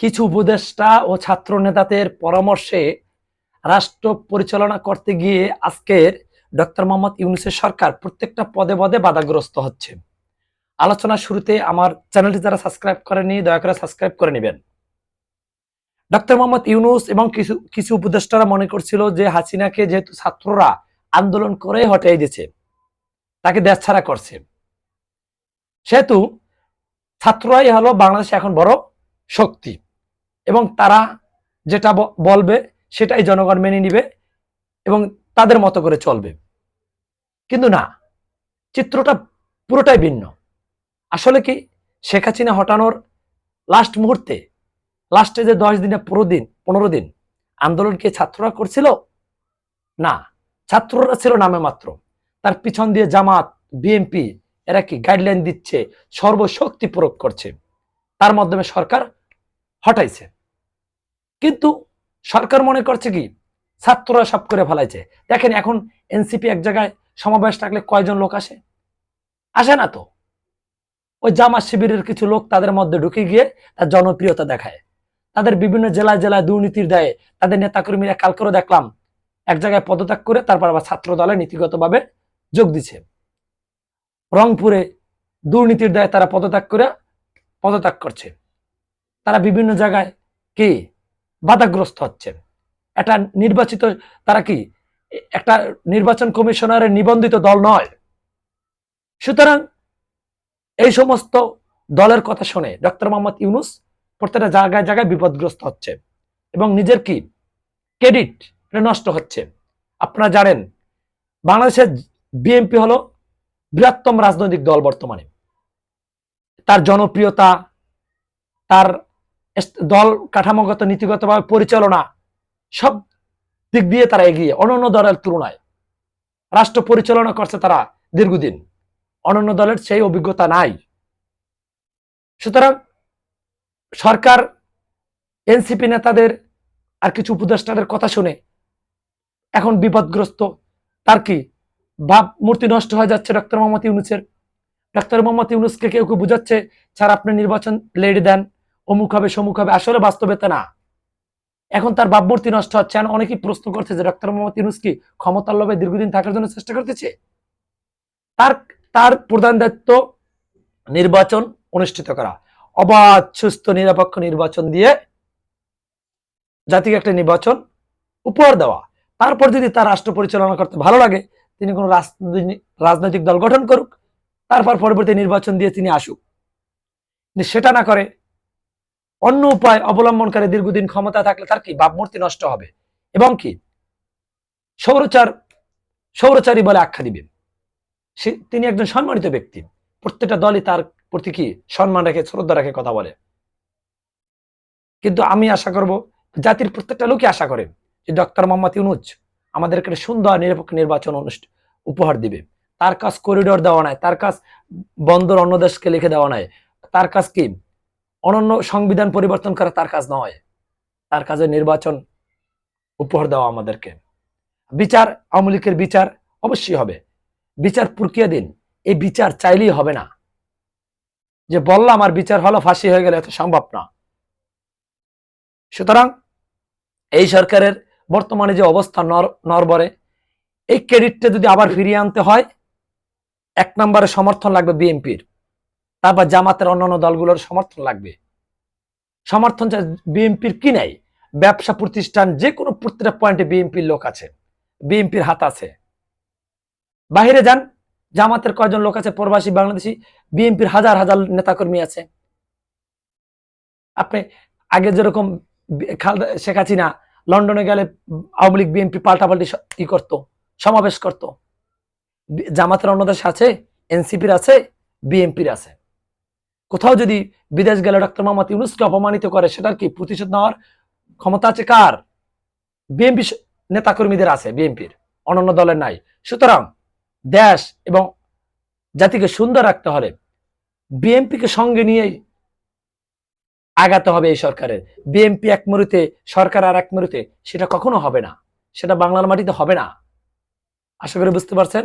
কিছু উপদেষ্টা ও ছাত্র নেতাদের পরামর্শে রাষ্ট্র পরিচালনা করতে গিয়ে আজকের ডক্টর মোহাম্মদ ইউনুসের সরকার প্রত্যেকটা পদে পদে বাধাগ্রস্ত হচ্ছে। আলোচনার শুরুতে আমার চ্যানেলটি যারা সাবস্ক্রাইব করেনি, দয়া করে সাবস্ক্রাইব করে নেবেন। ডক্টর মোহাম্মদ ইউনুস এবং কিছু কিছু উপদেষ্টারা মনে করছিল যে হাসিনাকে যেহেতু ছাত্ররা আন্দোলন করে হটাই দিয়েছে, তাকে দেশ ছাড়া করছে। সেহেতু ছাত্ররাই হলো বাংলাদেশে এখন বড় শক্তি। এবং তারা যেটা বলবে সেটাই জনগণ মেনে নিবে এবং তাদের মতো করে চলবে। কিন্তু না, চিত্রটা পুরোটাই ভিন্ন। আসলে কি, শেখ হাসিনা হটানোর লাস্ট মুহূর্তে লাস্টে যে দশ দিনে পনেরো দিন পনেরো দিন আন্দোলন কি ছাত্ররা করছিল? না, ছাত্ররা ছিল নামে মাত্র। তার পিছন দিয়ে জামাত বিএনপি এরা কি গাইডলাইন দিচ্ছে, সর্বশক্তি প্রয়োগ করছে। তার মাধ্যমে সরকার হটাইছে। কিন্তু সরকার মনে করছে কি? ছাত্ররা সব করে ফেলাইছে। দেখেন এখন এনসিপি এক জায়গায় সমাবেশ থাকলে কয়জন লোক আসে? আসে না তো। ওই জামাত শিবিরের কিছু লোক তাদের মধ্যে ঢুকে গিয়ে তার জনপ্রিয়তা দেখায়। তাদের বিভিন্ন জেলায় জেলায় দুর্নীতির দেয় তাদের নেতাকর্মীরা কাল করে দেখলাম, এক জায়গায় পদত্যাগ করে তারপর আবার ছাত্র দলে নীতিগতভাবে যোগ দিছে। রংপুরে দুর্নীতির দায়ে তারা পদত্যাগ করে পদত্যাগ করছে। তারা বিভিন্ন জায়গায় কি বাধাগ্রস্ত হচ্ছে একটা নির্বাচিত, তারা কি, একটা নির্বাচন কমিশনারের নিবন্ধিত দল নয়। সুতরাং এই সমস্ত দলের কথা শুনে ডক্টর মোহাম্মদ ইউনুস প্রত্যেকটা জায়গায় জায়গায় বিপদগ্রস্ত হচ্ছে এবং নিজের কি, ক্রেডিট নষ্ট হচ্ছে। আপনারা জানেন, বাংলাদেশের বিএনপি হলো বৃহত্তম রাজনৈতিক দল বর্তমানে। তার জনপ্রিয়তা, তার দল কাঠামোগত নীতিগতভাবে পরিচালনা সব দিক দিয়ে তারা এগিয়ে অন্যান্য দলের তুলনায়। রাষ্ট্র পরিচালনা করছে তারা দীর্ঘদিন। অন্যান্য দলের সেই অভিজ্ঞতা নাই। সুতরাং সরকার, এনসিপি নেতাদের আর কিছু উপদেষ্টাদের কথা শুনে এখন বিপদগ্রস্ত। তার কি ভাব মূর্তি নষ্ট হয়ে যাচ্ছে ডক্টর মোহাম্মদ ইউনুসের? ডক্টর মোহাম্মদ ইউনুসকে কেউ কেউ বুঝাচ্ছে? স্যার, আপনি নির্বাচন লেডি দেন। অমুক হবে, সমুক হবে, আসলে বাস্তবে তা না। এখন তার ভাবমূর্তি নষ্ট হচ্ছে। আর অনেকেই প্রশ্ন করছে যে ডক্টর মোহাম্মদ ইউনুস কি ক্ষমতার লোভে দীর্ঘদিন থাকার জন্য চেষ্টা করতেছে? তার তার প্রধান দায়িত্ব নির্বাচন অনুষ্ঠিত করা। অবাধ, সুস্থ, নিরপেক্ষ নির্বাচন দিয়ে জাতিকে একটা নির্বাচন উপহার দেওয়া। তারপর যদি তার রাষ্ট্র পরিচালনা করতে ভালো লাগে, তিনি কোনো রাজনৈতিক দল গঠন করুক, তারপর পরবর্তী নির্বাচন দিয়ে তিনি আসুক। সেটা না করে অন্য উপায় অবলম্বন করে দীর্ঘদিন ক্ষমতা থাকলে তার কি? ভাবমূর্তি নষ্ট হবে। এবং কি? সৌরচার, সৌরচারী বলে আখ্যা দিবেন। তিনি একজন সম্মানিত ব্যক্তি। প্রত্যেকটা দলই তার প্রতি কি? সম্মান রেখে, শ্রদ্ধা রেখে কথা বলে। কিন্তু আমি আশা করব, জাতির প্রত্যেকটা লোকই আশা করে যে ডক্টর মোহাম্মদ ইউনুজ আমাদেরকে সুন্দর, নিরপেক্ষ নির্বাচন অনুষ্ঠান উপহার দিবে। তার কাজ করিডোর দেওয়া নাই, তার কাজ বন্দর অন্য দেশকে লিখে দেওয়া নাই। তার কাজ কি? অনন্য সংবিধান পরিবর্তন করা তার কাজ নয়। তার কাজে নির্বাচন উপহার দেওয়া আমাদেরকে। বিচার, আওয়ামী লীগের বিচার অবশ্যই হবে। বিচার প্রক্রিয়া দিন। এই বিচার চাইলেই হবে না। যে বললাম আমার বিচার হলো ফাঁসি হয়ে গেলে এত সম্ভব না। সুতরাং এই সরকারের বর্তমানে যে অবস্থা নর, নরবরে, এই ক্রেডিটটা যদি আবার ফিরিয়ে আনতে হয়, এক নম্বরে সমর্থন লাগবে বিএনপির। তারপর জামাতের অন্যান্য দলগুলোর সমর্থন লাগবে। সমর্থন বিএনপির কি নাই? ব্যবসা প্রতিষ্ঠান যে কোনো প্রত্যেকটা পয়েন্টে বিএনপির লোক আছে, বিএনপির হাত আছে। বাহিরে যান, জামাতের কয়জন লোক আছে? প্রবাসী বাংলাদেশি, বিএনপির হাজার হাজার নেতাকর্মী আছে। আপনি আগে যেরকম শেখ হাসিনা লন্ডনে গেলে আওয়ামী লীগ, বিএনপি পাল্টাপাল্টি ই করতো, সমাবেশ করত। জামাতের অন্য দেশ আছে এনসিপির আছে, বিএনপির আছে। কোথাও যদি বিদেশ গেলে ডক্টর মোহাম্মদ ইউনুসকে অপমানিত করে, সেটার কি প্রতিশোধ নেওয়ার ক্ষমতা আছে কার? বিএনপি নেতাকর্মীদের আছে, বিএনপির, অন্যান্য দলের নাই। সুতরাং দেশ এবং জাতিকে সুন্দর রাখতে হলে বিএনপিকে সঙ্গে নিয়েই আগাতে হবে এই সরকারের। বিএনপি এক মরুতে সরকার আর এক মরুতে সেটা কখনো হবে না। সেটা বাংলার মাটিতে হবে না। আশা করি বুঝতে পারছেন?